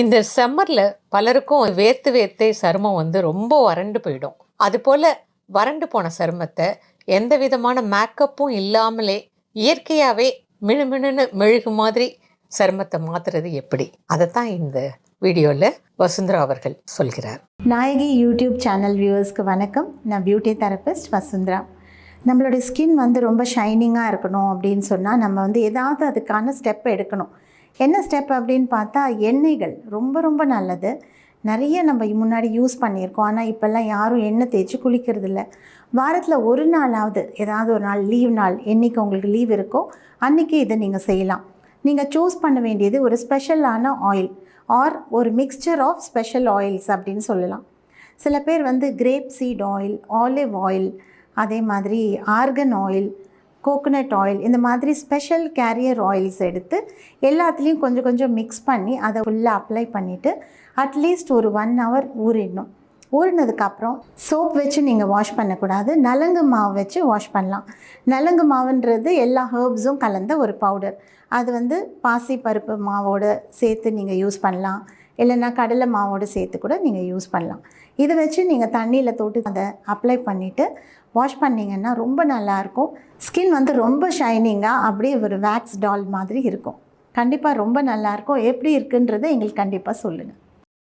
இந்த சம்மரில் பலருக்கும் வேர்த்து வேர்த்தே சருமம் வந்து ரொம்ப வறண்டு போயிடும். அதுபோல் வறண்டு போன சருமத்தை எந்த விதமான மேக்கப்பும் இல்லாமலே இயற்கையாகவே மினுமினுன்னு மெழுகு மாதிரி சருமத்தை மாற்றுறது எப்படி? அதைத்தான் இந்த வீடியோவில் வசுந்தரா அவர்கள் சொல்கிறார். நாயகி யூடியூப் சேனல் வியூவர்ஸ்க்கு வணக்கம். நான் பியூட்டி தெரபிஸ்ட் வசுந்தரா. நம்மளுடைய ஸ்கின் வந்து ரொம்ப ஷைனிங்காக இருக்கணும் அப்படின்னு சொன்னால் நம்ம வந்து ஏதாவது அதுக்கான ஸ்டெப் எடுக்கணும். என்ன ஸ்டெப் அப்படின்னு பார்த்தா எண்ணெய்கள் ரொம்ப ரொம்ப நல்லது. நிறைய நம்ம முன்னாடி யூஸ் பண்ணியிருக்கோம். ஆனால் இப்போல்லாம் யாரும் எண்ணெய் தேய்ச்சி குளிக்கிறது இல்லை வாரத்தில் ஒரு நாளாவது ஏதாவது ஒரு நாள் லீவ் நாள் என்றைக்கு உங்களுக்கு லீவ் இருக்கோ அன்றைக்கி இதை நீங்கள் செய்யலாம். நீங்கள் சூஸ் பண்ண வேண்டியது ஒரு ஸ்பெஷலான ஆயில் ஆர் ஒரு மிக்சர் ஆஃப் ஸ்பெஷல் ஆயில்ஸ் அப்படின்னு சொல்லலாம். சில பேர் வந்து grape seed oil olive oil அதே மாதிரி ஆர்கன் ஆயில் கோகோனட் ஆயில் இந்த மாதிரி ஸ்பெஷல் கேரியர் ஆயில்ஸ் எடுத்து எல்லாத்துலேயும் கொஞ்சம் கொஞ்சம் மிக்ஸ் பண்ணி அதை ஃபுல்லாக அப்ளை பண்ணிவிட்டு அட்லீஸ்ட் ஒரு ஒன் ஹவர் ஊறிடணும். ஊறினதுக்கப்புறம் சோப் வச்சு நீங்கள் வாஷ் பண்ணக்கூடாது. நலங்கு மாவு வச்சு வாஷ் பண்ணலாம். நலங்கு மாவுன்றது எல்லா ஹேர்ப்ஸும் கலந்த ஒரு பவுடர் அது வந்து பாசி பருப்பு மாவோடு சேர்த்து நீங்கள் யூஸ் பண்ணலாம். இல்லைன்னா கடலை மாவோடு சேர்த்து கூட நீங்கள் யூஸ் பண்ணலாம். இதை வச்சு நீங்கள் தண்ணியில் தொட்டு அதை அப்ளை பண்ணிவிட்டு வாஷ் பண்ணிங்கன்னா ரொம்ப நல்லாயிருக்கும் ஸ்கின் வந்து ரொம்ப ஷைனிங்காக அப்படியே ஒரு வேக்ஸ் டால் மாதிரி இருக்கும். கண்டிப்பாக ரொம்ப நல்லாயிருக்கும் எப்படி இருக்குன்றதை எங்களுக்கு கண்டிப்பாக சொல்லுங்கள்